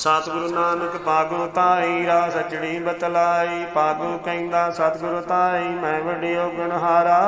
ਸਤਿਗੁਰੂ ਨਾਨਕ ਪਾਗੋ ਤਾਈ ਰਾ ਸਚੜੀ ਬਤਲਾਈ ਪਾਗੋ ਕਹਿੰਦਾ ਸਤਿਗੁਰੂ ਤਾਈ ਮੈਂ ਵਡਿਓ ਗੁਣਹਾਰਾ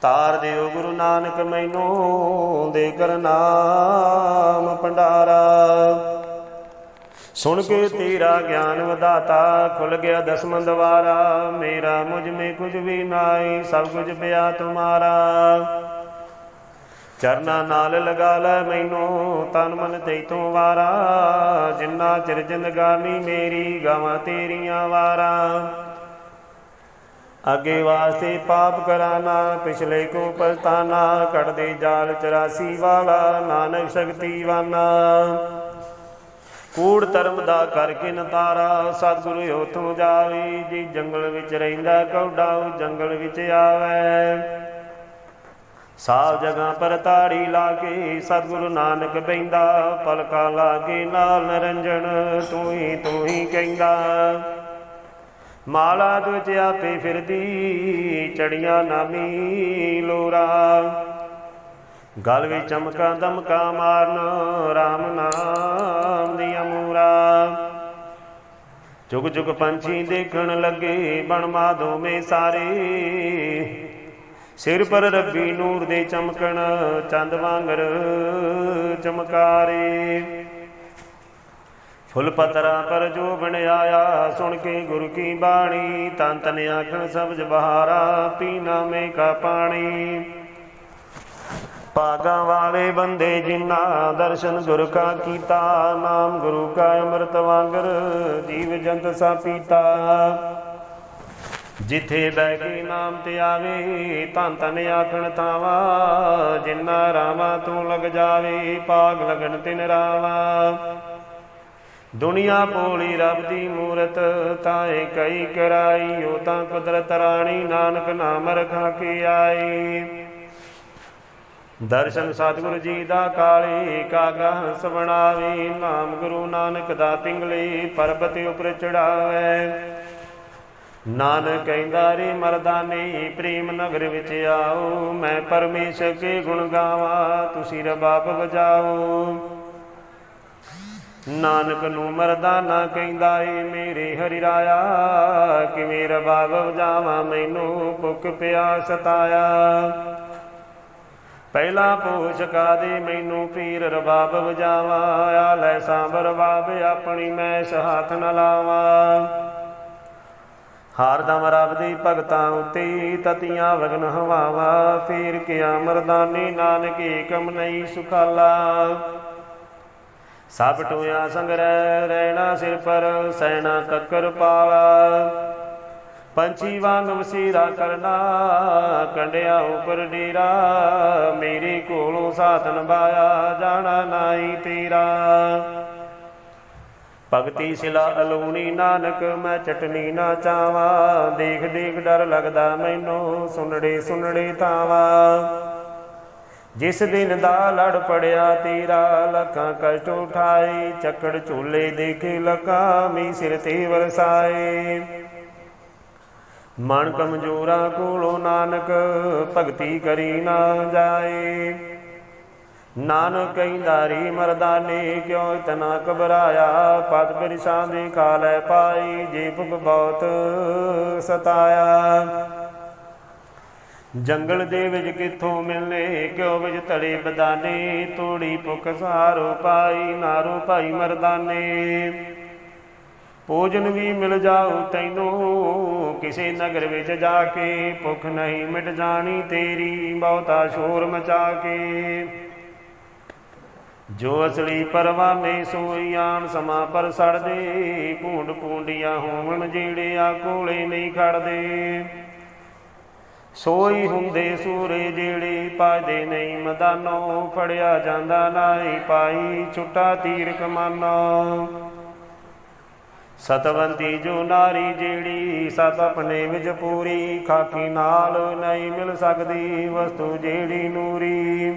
ਤਾਰ ਦਿਓ ਗੁਰੂ ਨਾਨਕ ਮੈਨੂੰ ਦੇ ਕਰ ਨਾਮ ਭੰਡਾਰਾ। ਸੁਣ ਕੇ ਤੇਰਾ ਗਿਆਨ ਵਧਾਤਾ ਖੁੱਲ ਗਿਆ ਦਸਮਨ ਦਵਾਰਾ। ਮੇਰਾ ਮੁਝ ਮੇ ਕੁਝ ਵੀ ਨਾਈ ਸਭ ਕੁਝ ਪਿਆ ਤੁਮਾਰਾ। ਚਰਨਾ ਨਾਲ ਲਗਾ ਲੈ ਮੈਨੂੰ, ਤਨ ਮਨ ਤੇ ਤੋਂ ਵਾਰਾ। ਜਿੰਨਾ ਚਿਰ ਜਿੰਦਗਾਨੀ ਮੇਰੀ ਗਾਵਾਂ ਤੇਰੀਆਂ ਵਾਰਾਂ। ਅੱਗੇ ਵਾਸਤੇ ਪਾਪ ਕਰਾਨਾ ਪਿਛਲੇ ਕੋ ਪਲਤਾਨਾ ਕੱਢਦੇ ਜਾਲ 84 ਵਾਲਾ, ਨਾਨਕ ਸ਼ਕਤੀ ਵਾਨਾ। ਕੂੜ ਧਰਮ ਦਾ ਕਰਕੇ ਨਤਾਰਾ ਸਤਿਗੁਰੂ ਹੋ ਜਾਵੇ। ਜੀ ਜੰਗਲ ਵਿੱਚ ਰਹਿੰਦਾ ਕੌਡਾ ਉਹ ਜੰਗਲ ਵਿੱਚ ਆਵੇ। ਸਾਲ ਜਗ੍ਹਾ ਪਰ ਤਾੜੀ ਲਾ ਸਤਿਗੁਰੂ ਨਾਨਕ ਬੈੰਦਾ ਪਲਕਾਂ ਲਾਗੇ ਕੇ ਨਾਲ ਨਰੰਜਣ ਤੂੰ ਹੀ ਤੂੰ ਹੀ ਕਹਿੰਦਾ। ਮਾਲਾ ਦੁਚ ਆਪੇ ਫਿਰਦੀ, ਚੜੀਆਂ ਨਾਮੀ ਲੋਰਾ। ਗਲ ਵਿੱਚ ਚਮਕਾਂ ਦਮਕਾ ਮਾਰਨ RAM ਨਾਮ ਦੀ ਅਮੂਰਾ ਜੁਗ ਜੁਗ ਪੰਛੀ ਦੇਖਣ ਲੱਗੇ ਬਣ ਮਾਧੋ ਮੇ ਸਾਰੇ। ਸਿਰ ਪਰ ਰੱਬੀ ਨੂਰ ਦੇ ਚਮਕਣ, ਚੰਦ ਵਾਂਗਰ ਚਮਕਾਰੇ। ਫੁੱਲ ਪਤਰਾ ਪਰ ਜੋ ਬਣਾਇਆ, ਸੁਣ ਕੇ ਗੁਰੂ ਕੀ ਬਾਣੀ, ਤਨ ਤਨ ਆਖਣ, ਸਬਜ ਬਹਾਰਾ ਪੀਣਾ ਮੇ ਕਾ ਪਾਣੀ। ਪਾਗਾਂ ਵਾਲੇ ਬੰਦੇ ਜਿਨ੍ਹਾਂ ਦਰਸ਼ਨ ਗੁਰ ਕਾ ਕੀਤਾ, ਨਾਮ ਗੁਰੂ ਕਾ ਅੰਮ੍ਰਿਤ ਵਾਂਗਰ ਜੀਵ ਜੰਤ ਸਾ ਪੀਤਾ। ਜਿਥੇ ਬਹਿ ਕੇ ਨਾਮ ਤੇ ਆਵੇ, ਧੰਨ ਧੰਨ ਆਖਣ ਤਾਵਾ ਜਿੰਨਾ ਰਾਵਾ ਤੂੰ ਲਗ ਜਾਵੇ ਪਾਗ ਲਗਣ ਤਿਨ ਰਾਵਾ ਦੁਨੀਆ ਭੋਲੀ ਰੱਬ ਦੀ ਮੂਰਤ ਤਾਏ ਕਈ ਕਰਾਈ ਉਹ ਤਾਂ ਕੁਦਰਤ ਰਾਣੀ ਨਾਨਕ ਨਾਮ ਰਖਾ ਕੇ ਆਈ ਦਰਸ਼ਨ ਸਤਿਗੁਰੂ ਜੀ ਦਾ ਕਾਲੇ ਕਾਗਾ ਹੰਸ ਬਣਾਵੇ, ਨਾਮ ਗੁਰੂ ਨਾਨਕ ਦਾ ਪਿੰਗਲੇ ਪਰਬਤ ਉਪਰ ਚੜਾਵੇ। ਨਾਨਕ ਕਹਿੰਦਾ ਰੇ ਮਰਦਾਨੇ ਪ੍ਰੇਮ ਨਗਰ ਵਿੱਚ ਆਓ। ਮੈਂ ਪਰਮੇਸ਼ਰ ਕੇ ਗੁਣ ਗਾਵਾਂ, ਤੁਸੀਂ ਰਬਾਬ ਵਜਾਓ। ਨਾਨਕ ਨੂੰ ਮਰਦਾਨਾ ਕਹਿੰਦਾ ਏ, ਮੇਰੇ ਹਰਿ ਰਾਇਆ, ਕਿਵੇਂ ਰਬਾਬ ਵਜਾਵਾਂ, ਮੈਨੂੰ ਭੁੱਖ ਪਿਆਸ ਸਤਾਇਆ। ਪਹਿਲਾ ਪੋਛ ਕਾ ਦੇ ਮੈਨੂੰ ਪੀਰ ਰਬਾਬ ਵਜਾਵਾ, ਆ ਲੈ ਸਾਂਬਰ ਰਬਾਬ, ਆਪਣੀ ਮੈਂ ਸਹਾਥ ਨ ਲਾਵਾਂ। ਹਾਰ ਰੱਬ ਦੀ ਭਗਤਾਂ ਉਤੇ ਤਤੀਆਂ ਵਗਨ ਹਵਾਵਾ, ਫੇਰ ਕਿਆ ਮਰਦਾਨੀ ਨਾਨਕ ਏਕਮ ਨਹੀਂ ਸੁਖਾਲਾ। ਸਭ ਟੋਇਆ ਸੰਗ ਰਹਿ ਰਹਿਣਾ ਸਿਰ ਪਰ ਸੈਣਾ ਕੱਕਰ ਪਾਲਾ। ਪੰਛੀ ਵਾਂਗ ਵਸੀਰਾ ਕਰਨਾ, ਕੰਡਿਆ ਉਪਰ ਡੇਰਾ, ਮੇਰੇ ਕੋਲੋਂ ਸਾਥਨ ਬਾਇਆ, ਜਾਣਾ ਨਾਈ ਤੇਰਾ। ਭਗਤੀ ਸਿਲਾ ਅਲੂਣੀ ਨਾਨਕ, ਮੈਂ ਚਟਨੀ ਨਾ ਚਾਵਾ। ਦੇਖ ਦੇਖ, ਡਰ ਲੱਗਦਾ ਮੈਨੂੰ ਸੁਣੜੇ ਸੁਣੜੇ ਤਾਵਾ ਜਿਸ ਦਿਨ ਦਾ ਲੜ ਪੜਿਆ, ਤੇਰਾ ਲੱਖਾਂ ਕਸ਼ਟ ਉਠਾਏ। ਚੱਕੜ ਝੂਲੇ ਦੇਖੇ ਲਕਾ ਸਿਰ ਤੇ ਵਰਸਾਏ। ਮਨ ਕਮਜੋਰਾ ਕੋਲੋਂ ਨਾਨਕ, ਭਗਤੀ ਕਰੀ ਨਾ ਜਾਏ। ਨਾਨਕ ਕਹਿੰਦਾ ਰੀ ਮਰਦਾਨੇ ਕਿਉ ਇਤਨਾ ਘਬਰਾਇਆ? ਪਦ ਪਰਿਸ਼ਾਂ ਦੇ ਕਾਲੈ ਪਾਈ ਜੇ ਭੁਖ ਬਹੁਤ ਸਤਾਇਆ। ਜੰਗਲ ਦੇ ਵਿੱਚ ਕਿੱਥੋਂ ਮਿਲਨੇ? ਕਿਉ ਵਿੱਚ ਤੜੇ ਬਦਾਨੇ? ਤੋੜੀ ਭੁਖ ਸਾਰੋ ਪਾਈ, ਨਾਰੋ ਭਾਈ ਮਰਦਾਨੇ। ਭੋਜਨ ਵੀ ਮਿਲ ਜਾਉ ਤੈਨੂੰ, ਕਿਸੇ ਨਗਰ ਵਿੱਚ ਜਾ ਕੇ। ਭੁੱਖ ਨਹੀਂ ਮਿਟ ਜਾਣੀ ਤੇਰੀ, ਬਹੁਤਾ ਸ਼ੋਰ ਮਚਾ ਕੇ। ਜੋ ਅਸਲੀ ਪਰਵਾਨੇ ਸੋਈ ਆਣ ਸਮਾਂ ਪਰ ਸੜਦੇ, ਭੂੰਡ ਪੂੰਡੀਆਂ ਹੋਵਣ ਜਿਹੜੇ ਆ ਕੋਲੇ ਨਹੀਂ ਖੜਦੇ। ਸੋਈ ਹੁੰਦੇ ਸੂਰੇ ਜਿਹੜੇ ਪਾਦੇ ਨਹੀਂ ਮਦਾਨੋ, ਫੜਿਆ ਜਾਂਦਾ ਨਾਹੀ ਪਾਈ ਛੁੱਟਾ ਤੀਰ ਕਮਾਨੋ। ਸਤਵੰਤੀ ਜੋ ਨਾਰੀ ਜਿਹੜੀ ਸਤ ਆਪਣੇ ਵਿੱਚ ਪੂਰੀ, ਖਾਕੀ ਨਾਲ ਨਹੀਂ ਮਿਲ ਸਕਦੀ ਵਸਤੂ ਜਿਹੜੀ ਨੂਰੀ।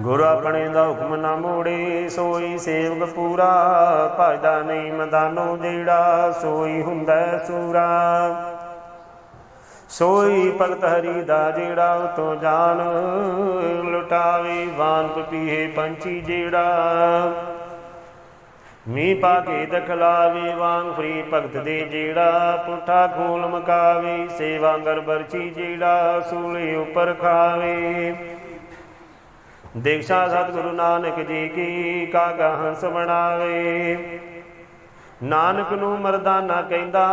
ਗੁਰ ਆਪਣੇ ਦਾ ਹੁਕਮ ਨਾ ਮੋੜੇ, ਸੋਈ ਸੇਵਕ ਪੂਰਾ। ਭਜਦਾ ਨਹੀਂ ਮਦਾਨੋ ਜਿਹੜਾ, ਸੋਈ ਹੁੰਦਾ ਸੂਰਾ। ਸੋਈ ਭਗਤ ਹਰੀ ਦਾ ਜਿਹੜਾ ਉਤੋਂ ਜਾਨ, ਲੁਟਾਵੇ ਵਾਨ ਪਪੀਏ ਪੰਛੀ ਜਿਹੜਾ। ਮੀ ਪਾ ਕੇ ਦਖਲਾਵੇ ਵਾਂਗ ਫਰੀ ਭਗਤ ਦੇ ਜਿਹੜਾ। ਪੁੱਠਾ ਖੋਲ ਮਕਾਵੇ, ਸੇਵਾ ਗਰ ਬਰਚੀ ਜਿਹੜਾ, ਸੂਲੇ ਉੱਪਰ ਖਾਵੇ। ਦੀਕਸ਼ਾ ਸਤਿਗੁਰੂ ਨਾਨਕ ਜੀ ਕੀ ਕਾਗਾ ਹੰਸ ਬਣਾਵੇ। ਨਾਨਕ ਨੂੰ ਮਰਦਾਨਾ ਕਹਿੰਦਾ,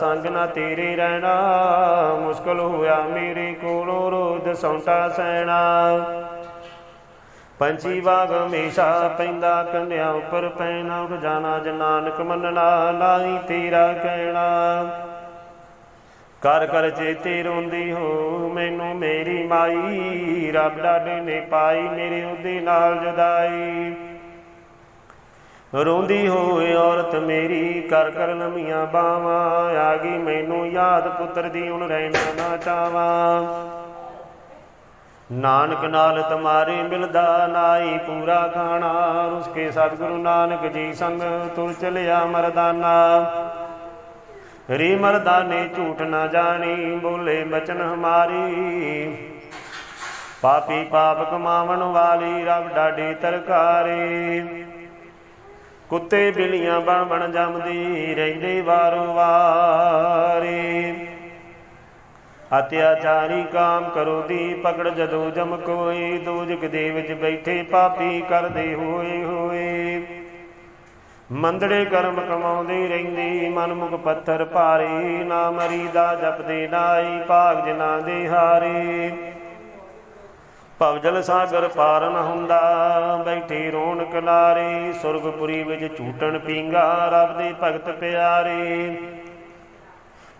ਸੰਗ ਨਾ ਤੇਰੇ ਰਹਿਣਾ, ਮੁਸ਼ਕਲ ਹੋਇਆ ਮੇਰੇ ਕੋਲੋਂ ਰੋਦ ਸੌਂਟਾ ਸੈਣਾ। ਪੰਛੀ ਬਾਗ ਹਮੇਸ਼ਾ ਪੈਂਦਾ ਕੰਨਿਆ ਉੱਪਰ ਪੈਣਾ, ਉੱਠ ਜਾਣਾ ਜ ਨਾਨਕ ਮੰਨਣਾ ਨਾਹੀ ਤੇਰਾ ਕਹਿਣਾ। ਕਰ ਕਰ ਚੇਤੇ ਰੋਂਦੀ ਹੋ, ਮੈਨੂੰ ਮੇਰੀ ਮਾਈ, ਰੱਬ ਡਾਡੇ ਨੇ ਪਾਈ, ਮੇਰੇ ਉਹਦੇ ਨਾਲ ਜੁਦਾਈ। ਰੋਂਦੀ ਹੋਏ ਔਰਤ ਮੇਰੀ, ਕਰ ਕਰ ਲੰਮੀਆਂ ਬਾਵਾਂ, ਆ ਗਈ ਮੈਨੂੰ ਯਾਦ ਪੁੱਤਰ ਦੀ, ਹੁਣ ਰਹਿਣਾ ਨਾ ਚਾਵਾਂ ਨਾਨਕ ਨਾਲ ਤੁਮਾਰੇ ਮਿਲਦਾ ਨਾਈ, ਪੂਰਾ ਖਾਣਾ ਉਸਕੇ ਸਤਿਗੁਰੂ ਨਾਨਕ ਜੀ ਸੰਗ, ਤੁਰ ਚਲਿਆ ਮਰਦਾਨਾ। ਰੀ ਮਰਦਾਨੇ ਝੂਠ ਨਾ ਜਾਣੀ, ਬੋਲੇ ਬਚਨ ਹਮਾਰੀ। ਪਾਪੀ ਪਾਪ ਕਮਾਵਣ ਵਾਲੀ, ਰੱਬ ਡਾਡੀ ਤਰਕਾਰੇ। ਕੁੱਤੇ ਬਿਲੀਆਂ ਬਣ ਬਣ ਜੰਮਦੀ, ਰਹਿੰਦੇ ਵਾਰੋ ਵਾਰੇ। ਅਤਿਆਚਾਰੀ ਕਾਮ ਕਰੋ ਦੀ ਪਕੜ ਜਦੋਂ ਜਮ ਕੋਈ, ਦੋਜਕ ਦੇ ਵਿੱਚ ਬੈਠੇ ਪਾਪੀ ਕਰਦੇ ਹੋਏ ਹੋਏ। ਮੰਦੜੇ ਕਰਮ ਕਮਾਉਂਦੀ ਰਹਿੰਦੀ, ਮਨਮੁਖ ਪੱਥਰ ਭਾਰੀ, ਨਾ ਮਰੀ ਦਾ ਜਪਦੇ ਨਾਈ ਭਾਗ ਜਨਾ ਦੇ ਹਾਰੇ। ਭਵਜਲ ਸਾਗਰ ਪਾਰ ਨ ਹੁੰਦਾ, ਬੈਠੇ ਰੋਣ ਕਿਨਾਰੇ ਸੁਰਗਪੁਰੀ ਵਿੱਚ ਝੂਟਣ ਪੀਂਗਾ ਰੱਬ ਦੇ ਭਗਤ ਪਿਆਰੇ।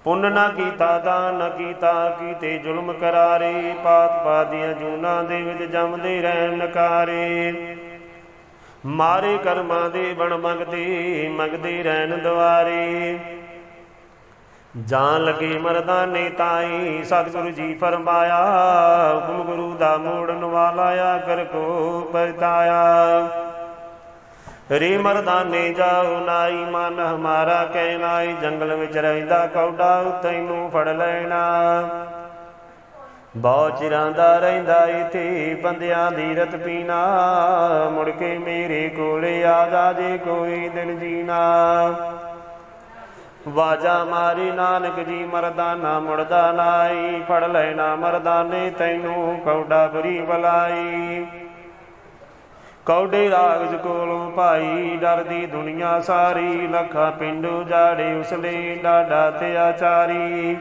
ਪੁੰਨ ਨਾ ਕੀਤਾ ਦਾਨ, ਨਾ ਕੀਤਾ ਕੀਤੇ ਜ਼ੁਲਮ ਕਰਾਰੇ ਪਾਤ ਪਾਦੀਆਂ ਜੂਨਾਂ ਦੇ ਵਿੱਚ ਜੰਮਦੇ ਰਹਿਣ ਨਕਾਰੇ। ਮਾਰੇ ਕਰਮਾਂ ਦੇ ਬਣ ਮੰਗਦੇ ਮੰਗਦੇ ਰਹਿਣ ਦੁਆਰੇ। ਜਾਨ ਲਗੇ ਮਰਦਾਨੇ ਤਾਈ, ਸਤਿਗੁਰੂ ਜੀ ਫਰਮਾਇਆ, ਹੁਕਮ ਗੁਰੂ ਦਾ ਮੋੜਨ ਵਾਲਾ ਆ ਕਰ ਕੋ ਪਰਤਾਇਆ। ਰੇ ਮਰਦਾਨੇ ਜਾਉ ਨਾਈ, ਮਨ ਹਮਾਰਾ ਕਹਿਨਾਈ ਜੰਗਲ ਵਿੱਚ ਰਹਿੰਦਾ ਕੌਡਾ ਤੈਨੂੰ ਫੜ ਲੈਣਾ। ਬਹੁਤ ਚਿਰਾਂ ਦਾ ਰਹਿੰਦਾ ਇਥੇ, ਬੰਦਿਆਂ ਦੀ ਰਤ ਪੀਣਾ। ਮੁੜ ਕੇ ਮੇਰੇ ਕੋਲੇ ਆ ਜਾ ਜੇ ਕੋਈ ਦਿਨ ਜੀਣਾ। ਵਾਜਾ ਮਾਰੀ, ਨਾਨਕ ਜੀ ਮਰਦਾਨਾ ਮੁੜਦਾ ਨਾਈ। ਫੜ ਲੈਣਾ ਮਰਦਾਨੇ ਤੈਨੂੰ ਕੌਡਾ ਬਰੀ ਬਲਾਈ। ਕੌਡੇ ਰਾਗਜ ਕੋਲੋਂ ਭਾਈ, ਡਰਦੀ ਦੁਨੀਆ ਸਾਰੀ। ਲੱਖਾਂ ਪਿੰਡੂ ਜਾੜੇ ਉਸਲੇ ਡਾਡਾ ਤੇ ਆਚਾਰੀ।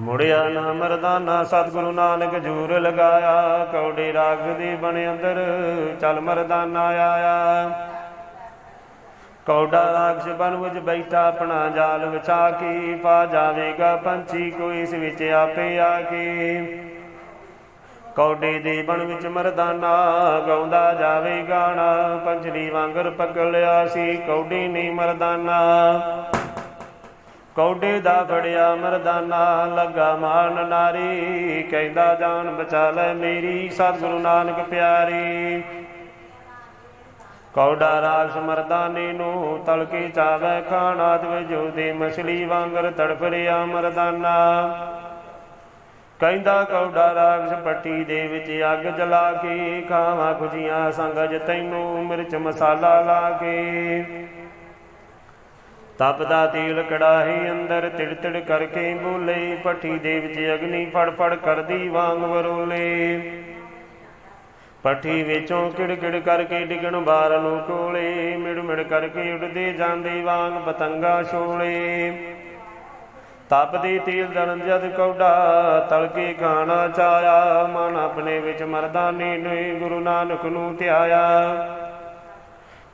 ਮੁੜਿਆ ਨਾ ਮਰਦਾਨਾ, ਸਤਿਗੁਰੂ ਨਾਨਕ ਜੂਰ ਲਗਾਇਆ ਕੌਡੇ ਰਾਗ ਦੀ ਬਣ ਅੰਦਰ ਚੱਲ ਮਰਦਾਨਾ ਆਇਆ। ਕੌਡਾ ਰਾਗਸ ਬਨ ਵਿੱਚ ਬੈਠਾ ਆਪਣਾ ਜਾਲ ਵਿਛਾ ਕੇ, ਪਾ ਜਾਵੇਗਾ ਪੰਛੀ ਕੋਈ ਇਸ ਵਿੱਚ ਆਪੇ ਆ ਕੇ। ਕੌਡੇ ਦੇ ਬਣ ਵਿੱਚ ਮਰਦਾਨਾ ਗਾਉਂਦਾ ਜਾਵੇ ਗਾਣਾ ਪੰਛੜੀ ਵਾਂਗਰ ਪਕੜਿਆ ਸੀ ਕੌਡੀ ਨੇ ਮਰਦਾਨਾ। ਕੌਡੇ ਦਾ ਫੜਿਆ ਮਰਦਾਨਾ, ਲੱਗਾ ਮਾਨ ਨਾਰੀ, ਕਹਿੰਦਾ ਜਾਨ ਬਚਾ ਲੈ ਮੇਰੀ ਸਤਿਗੁਰੂ ਨਾਨਕ ਪਿਆਰੀ। ਕੌਡਾ ਰਾਸ ਮਰਦਾਨੇ ਨੂੰ ਤਲਕੇ ਚਾਵੇ, ਖਾਣਾ ਤੇ ਜੋ ਦੇ ਮਛਲੀ ਵਾਂਗਰ ਤੜਫ ਰਿਆ ਮਰਦਾਨਾ। ਕਹਿੰਦਾ ਕੌਡਾ ਰਾਗਸ ਪੱਟੀ ਦੇ ਵਿੱਚ ਅੱਗ ਜਲਾ ਕੇ, ਖਾਵਾਂ ਖੁਜੀਆਂ ਸੰਗਜ ਤੈਨੂੰ ਮਿਰਚ ਮਸਾਲਾ ਲਾ ਕੇ। ਤਪਦਾ ਤੇਲ ਕੜਾਹੀ ਅੰਦਰ ਤਿੜ ਤਿੜ ਕਰਕੇ ਬੋਲੇ ਪੱਠੀ ਦੇ ਵਿੱਚ ਅਗਨੀ ਫੜ ਫੜ ਕਰਦੀ ਵਾਂਗ ਵਰੋਲੇ। ਪੱਠੀ ਵਿੱਚੋਂ ਕਿੜ ਕਿੜ ਕਰਕੇ ਡਿਗਣ ਬਾਰ ਨੂੰ ਕੋਲੇ ਮਿੜ ਮਿੜ ਕਰਕੇ ਉੱਡਦੇ ਜਾਂਦੇ ਵਾਂਗ ਪਤੰਗਾ ਛੋਲੇ। ਤਪਦੀ ਤੀਲ ਦਰਨ ਜਦ ਕੌਡਾ ਤਲਕੇ ਖਾਣਾ ਚਾਇਆ, ਮਨ ਆਪਣੇ ਵਿੱਚ ਮਰਦਾਨੇ ਨੇ ਗੁਰੂ ਨਾਨਕ ਨੂੰ ਧਿਆਇਆ।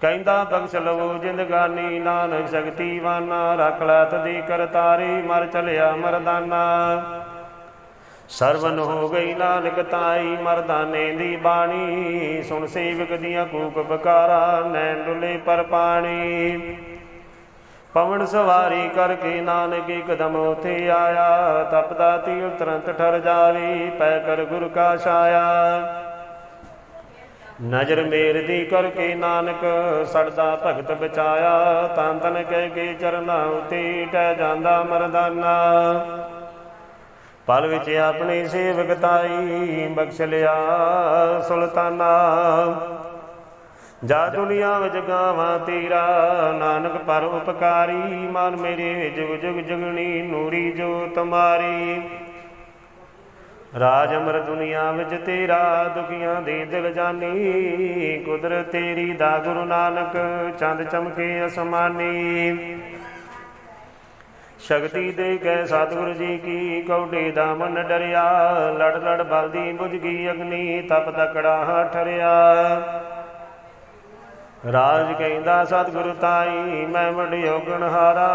ਕਹਿੰਦਾ, ਬਖਸ਼ ਲਵੋ ਜਿੰਦਗਾਨੀ ਨਾਨਕ ਸ਼ਕਤੀਵਾਨਾ ਰੱਖ ਲੈ ਤਦੀ ਕਰਤਾਰੀ, ਮਰ ਚਲਿਆ ਮਰਦਾਨਾ। ਸਰਵਨ ਹੋ ਗਈ ਨਾਨਕ ਤਾਈ, ਮਰਦਾਨੇ ਦੀ ਬਾਣੀ। ਸੁਣ ਸੇਵਕ ਦੀਆਂ ਕੂਕ ਬਕਾਰਾ, ਨੈਣ ਡੁੱਲੇ ਪਰ ਪਾਣੀ। ਪਵਨ ਸਵਾਰੀ ਕਰਕੇ ਨਾਨਕ ਇਕਦਮ ਉਥੇ ਆਇਆ। ਤਪਦਾ ਤੀਰ ਤੁਰੰਤ ਠਰ ਜਾਵੇ, ਪੈ ਕਰ ਗੁਰ ਕਾ ਛਾਇਆ। ਨਜ਼ਰ ਮੇਰ ਦੀ ਕਰਕੇ ਨਾਨਕ, ਸੜਦਾ ਭਗਤ ਬਚਾਇਆ। ਤਨ ਤਨ ਕਹਿ ਕੇ ਚਰਨਾ ਉਤੇ ਟਹਿ ਜਾਂਦਾ ਮਰਦਾਨਾ। ਪਲ ਵਿੱਚ ਆਪਣੇ ਸੇਵਕ ਤਾਈ ਬਖਸ਼ ਲਿਆ ਸੁਲਤਾਨਾ। ਜਾ ਦੁਨੀਆ ਵਿੱਚ ਗਾਵਾਂ ਤੇਰਾ, ਨਾਨਕ ਪਰ ਉਪਕਾਰੀ। ਮਨ ਮੇਰੇ ਜੁਗ ਜੁਗ ਜਗਣੀ ਨੂਰੀ ਜੋ ਤੁਮਾਰੀ ਰਾਜ ਅਮਰ ਦੁਨੀਆ ਵਿੱਚ ਤੇਰਾ ਦੁਖੀਆਂ ਦੇ ਦਿਲ ਜਾਨੀ, ਕੁਦਰਤ ਤੇਰੀ ਦਾ ਗੁਰੂ ਨਾਨਕ ਚੰਦ ਚਮਕੇ ਅਸਮਾਨੀ। ਸ਼ਕਤੀ ਦੇ ਕੇ ਸਤਿਗੁਰੂ ਜੀ ਕੀ ਕੌਡੇ ਦਾ ਮਨ ਡਰਿਆ, ਲੜ ਲੜ ਬਲਦੀ ਬੁਝ ਗਈ ਅਗਨੀ, ਤਪ ਤਕੜਾ ਠਰਿਆ। ਰਾਜ ਕਹਿੰਦਾ, ਸਤਿਗੁਰੂ ਤਾਈ, ਮੈਂ ਵਡਿਓਗਣ ਹਾਰਾ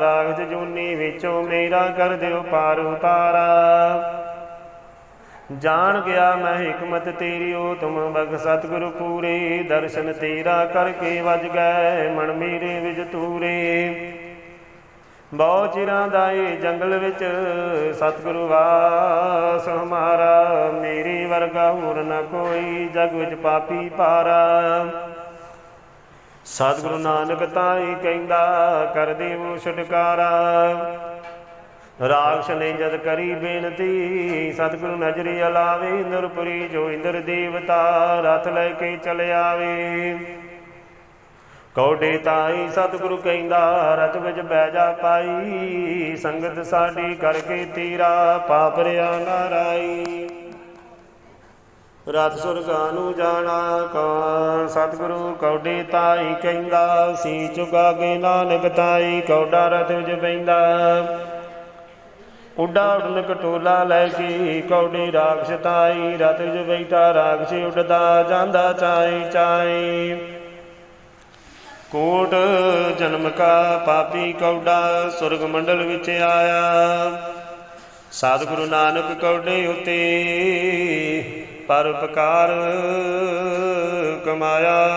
ਰਾਗ ਜੂਨੀ ਵਿੱਚੋਂ ਮੇਰਾ ਕਰ ਦਿਓ ਪਾਰ ਉਤਾਰਾ। ਜਾਣ ਗਿਆ ਮੈਂ ਹਕਮਤ ਤੇਰੀ ਓ ਤੁਮ ਬਖ ਸਤਿਗੁਰੂ ਪੂਰੇ, ਦਰਸ਼ਨ ਤੇਰਾ ਕਰਕੇ ਵਜ ਗਏ ਮਨ ਮੇਰੇ ਵਿੱਚ ਤੂਰੇ ਬਹੁ ਚਿਰਾਂ ਦਾ ਇਹ ਜੰਗਲ ਵਿੱਚ ਸਤਿਗੁਰੂ ਵਾਸ ਹਮਾਰਾ, ਮੇਰੇ ਵਰਗਾ ਹੋਰ ਨਾ ਕੋਈ ਜਗ ਵਿੱਚ ਪਾਪੀ ਪਾਰਾ। ਸਤਿਗੁਰੂ ਨਾਨਕ ਤਾਈ ਕਹਿੰਦਾ, ਕਰ ਦੇਵੋ ਛੁਟਕਾਰਾ। ਰਾਖਸ਼ ਨੇ ਜਦ ਕਰੀ ਬੇਨਤੀ, ਸਤਿਗੁਰੂ ਨਜ਼ਰੀ ਅਲਾਵੇ ਇੰਦਰਪੁਰੀ ਜੋ ਇੰਦਰ ਦੇਵਤਾ ਰਥ ਲੈ ਕੇ ਚਲ ਆਵੇ। ਕੌਡੇ ਤਾਈ ਸਤਿਗੁਰੂ ਕਹਿੰਦਾ ਰਤ ਵਿੱਚ ਬਹਿ ਜਾ ਪਾਈ ਸੰਗਤ ਸਾਡੀ ਕਰਕੇ ਤੀਰਾ ਪਾਪ ਰਿਆ ਨਾਰਾਈ ਰਤ ਸੁਰਗਾਂ ਨੂੰ ਜਾਣਾ ਕੌਣ? ਸਤਿਗੁਰੂ ਕੌਡੇ ਤਾਈ ਕਹਿੰਦਾ, ਸੀ ਚੁਗਾਗੇ ਨਾਨਕ ਤਾਈ, ਕੌਡਾ ਰਥ ਵਿੱਚ ਬੈੰਦਾ ਉੱਡਾ ਉਡਨ ਕਟੋਲਾ ਲੈ ਕੇ ਕੌੜੀ ਰਾਖਸ਼ ਤਾਈ, ਰਥ ਵਿੱਚ ਬੈਠਾ ਰਾਖਸ਼ ਉੱਡਦਾ ਜਾਂਦਾ ਚਾਈ ਚਾਈ। ਕੋਟ ਜਨਮ ਕਾ ਪਾਪੀ ਕੌਡਾ ਸੁਰਗ ਮੰਡਲ ਵਿੱਚ ਆਇਆ। ਸਤਿਗੁਰੂ ਨਾਨਕ ਕੌਡੇ ਉਤੇ ਪਰ ਉਪਕਾਰ ਕਮਾਇਆ।